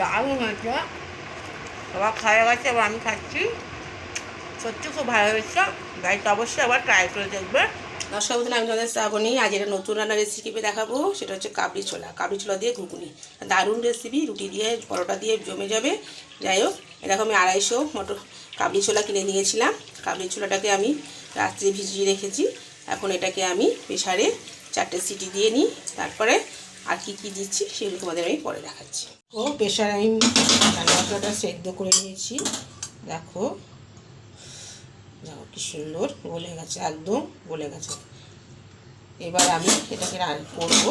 দারুণ হয়েছে। সবাই খাওয়া গেছে, এবার আমি খাচ্ছি। সত্যি খুব ভালো হয়েছে। বাড়িতে অবশ্যই আবার ট্রাই করে দেখবে। নমস্কার বন্ধুরা, আমি তোমাদের শ্রাবণী আজ একটা নতুন রান্নার রেসিপি দেখাবো। সেটা হচ্ছে কাবলি ছোলা। কাবলি ছোলা দিয়ে ঘুগনি। দারুণ রেসিপি রুটি দিয়ে, পরোটা দিয়ে জমে যাবে। যাই হোক এরকম আমি আড়াইশো মটর কাবলি ছোলা কিনে নিয়েছিলাম। কাবলি ছোলাটাকে আমি রাত্রে ভিজিয়ে রেখেছি। এখন এটাকে আমি প্রেশারে চারটে সিটি দিয়ে নিই। তারপরে আর কি কি দিচ্ছি সেগুলো তোমাদের আমি পরে দেখাচ্ছি। ও প্রেশার আমি রান্না মশলাটা সেদ্ধ করে নিয়েছি। দেখো। দেখো কি সুন্দর। গলে গেছে, একদম গলে গেছে। এবার আমি এটাকে রান্না করব।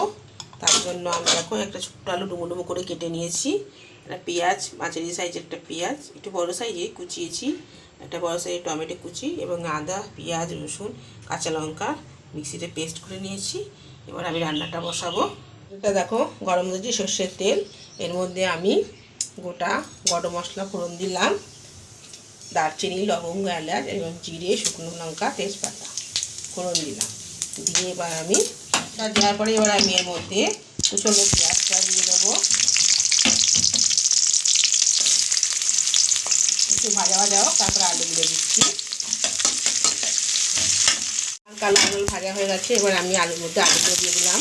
তার জন্য আমি এখন একটা ছোট্ট আলু ডুমো ডুমো করে কেটে নিয়েছি। একটা পেঁয়াজ, মাঝারি সাইজের একটা পেঁয়াজ, একটু বড়ো সাইজে কুচিয়েছি। একটা বড়ো সাইজের টমেটো কুচি এবং আদা, পেঁয়াজ, রসুন, কাঁচা লঙ্কা মিক্সিতে পেস্ট করে নিয়েছি। এবার আমি রান্নাটা বসাবো। এটা দেখো, গরম দিয়েছি সর্ষের তেল। এর মধ্যে আমি গোটা গরম মশলা ফোড়ন দিলাম, দারচিনি, লবঙ্গ, এলাচ এবং জিরে, শুকনো লঙ্কা, তেজপাতা ফোড়ন দিলাম। দিয়ে এবার আমি দেওয়ার পরে এবার আমি এর মধ্যে কুচনো পেঁয়াজটা দিয়ে দেবো। একটু ভাজা ভাজা হোক, তারপরে আলুগুলো দিচ্ছি। হালকা লাল ভাজা হয়ে গেছে, এবার আমি আলুর মধ্যে আলুগুলো দিয়ে দিলাম।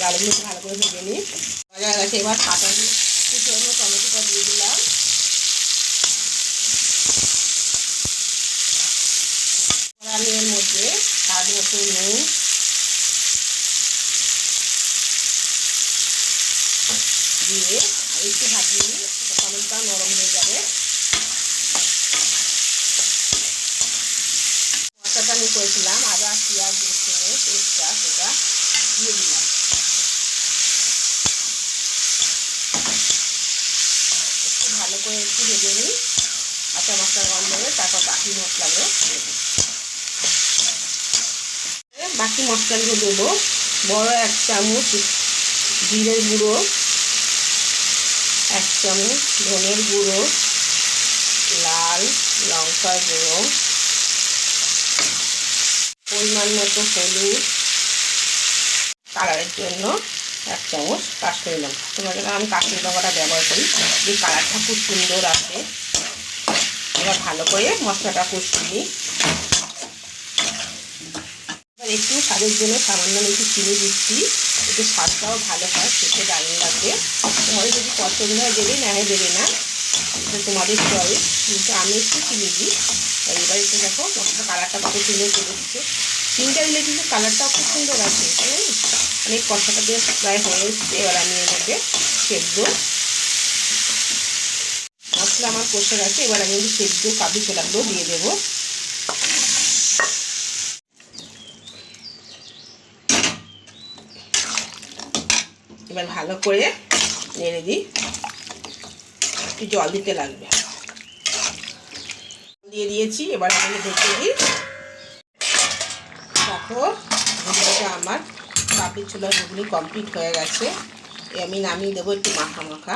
ভালো করে নিই। টমেটোটা দিয়ে দিলাম। এর মধ্যে স্বাদ মতো নুন। দিয়ে একটু ভাজিয়ে টমেটোটা নরম হয়ে যাবে। আমি করেছিলাম, আদা, পেঁয়াজ সেটা দিয়ে দিলাম একটু ভালো করে একটু ভেজে নিই আচ্ছা মশলার গন্ধ হবে তারপর বাকি মশলাগুলো। বাকি মশলাগুলো দেবো বড় এক চামচ জিরের গুঁড়ো, এক চামচ ধনের গুঁড়ো, লাল লঙ্কার গুঁড়ো, পরিমাণ মতো হলুদ, কালারের জন্য এক চামচ কাশ্মীরি লঙ্কা। তোমাদের আমি কাশ্মীরি লঙ্কাটা ব্যবহার করি। যে কালারটা খুব সুন্দর আসে। এবার ভালো করে মশলাটা কষিয়ে এবার একটু স্বাদের জন্য সামান্য একটু চিনি দিচ্ছি। একটু স্বাদটাও ভালো হয়, খেতে দারুণ লাগবে তোমাদের যদি পছন্দ হয় দেবে, না দেবে না, এটা তোমাদের চয়েস কিন্তু আমি একটু চিনি দিই। এবার একটু দেখো মশলা কালারটা কত সুন্দর চলে দিচ্ছে চিনিটা দিলে কিন্তু কালারটাও খুব সুন্দর আছে অনেক কষাটা বেশ প্রায় হয়ে এসছে, এবার আমি মধ্যে সেদ্ধ মশলা আমার কষে গেছে, এবার আমি সেদ্ধ কাবলি ছোলাগুলো দিয়ে দেবো। এবার ভালো করে নেড়ে দিই, একটু জল দিতে লাগবে। দিয়ে দিয়েছি, এবার আমি ঢেকে দিই। দেখো আমার কাপড় ছোলা ঘুগনি কমপ্লিট হয়ে গেছে। আমি নামিয়ে দেবো একটু মাখা মাখা।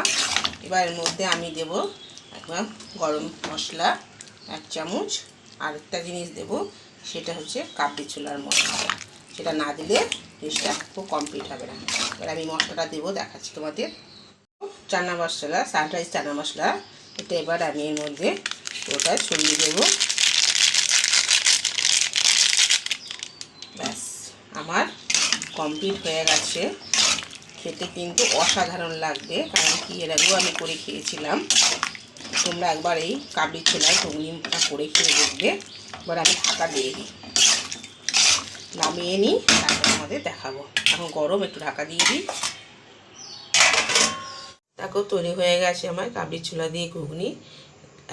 এবার এর মধ্যে আমি দেব একবার গরম মশলা, এক চামচ। আর একটা জিনিস দেব, সেটা হচ্ছে কাবলি ছোলার মশলা। সেটা না দিলে ডিশটা খুব কমপ্লিট হবে না। এবার আমি মশলাটা দেবো, দেখাচ্ছি তোমাদের। চানা মশলা সানরাইজ চানা মশলা, এটা এবার আমি এর মধ্যে ওটা ছড়িয়ে দেবো। ব্যাস, আমার কমপ্লিট হয়ে গেছে। খেতে কিন্তু অসাধারণ লাগবে, কারণ কি এর আগেও আমি করে খেয়েছিলাম। তোমরা একবার এই কাবলি ছোলায় ঘুগনিটা করে খেয়ে দেখবে। এবার আমি ঢাকা দিয়ে দিই। নামিয়ে নিই, তারপর আমাদের দেখাবো। এখন গরম, একটু ঢাকা দিয়ে দিই। দেখো, তৈরি হয়ে গেছে আমার কাবলি ছোলা দিয়ে ঘুগনি।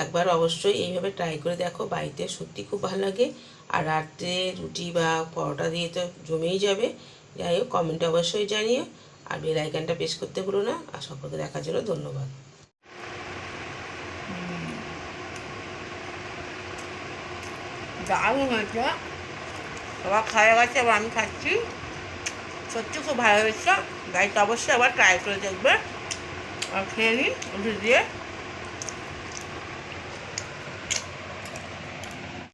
একবার অবশ্যই এইভাবে ট্রাই করে দেখো। বাড়িতে সত্যি খুব ভালো লাগে। আর রাত্রে রুটি বা পরোটা দিয়ে তো জমেই যাবে। যাই হোক কমেন্টে অবশ্যই জানিও। আর বেল আইকনটা প্রেস করতে ভুলো না। আর সকলকে দেখার জন্য ধন্যবাদ। দারুণ হয়েছে। সবাই খাওয়া গেছে, এবার আমি খাচ্ছি। সত্যি খুব ভালো হয়েছে। বাড়িতে অবশ্যই আবার ট্রাই করে দেখবে। আর খেয়ে নিই দিয়ে।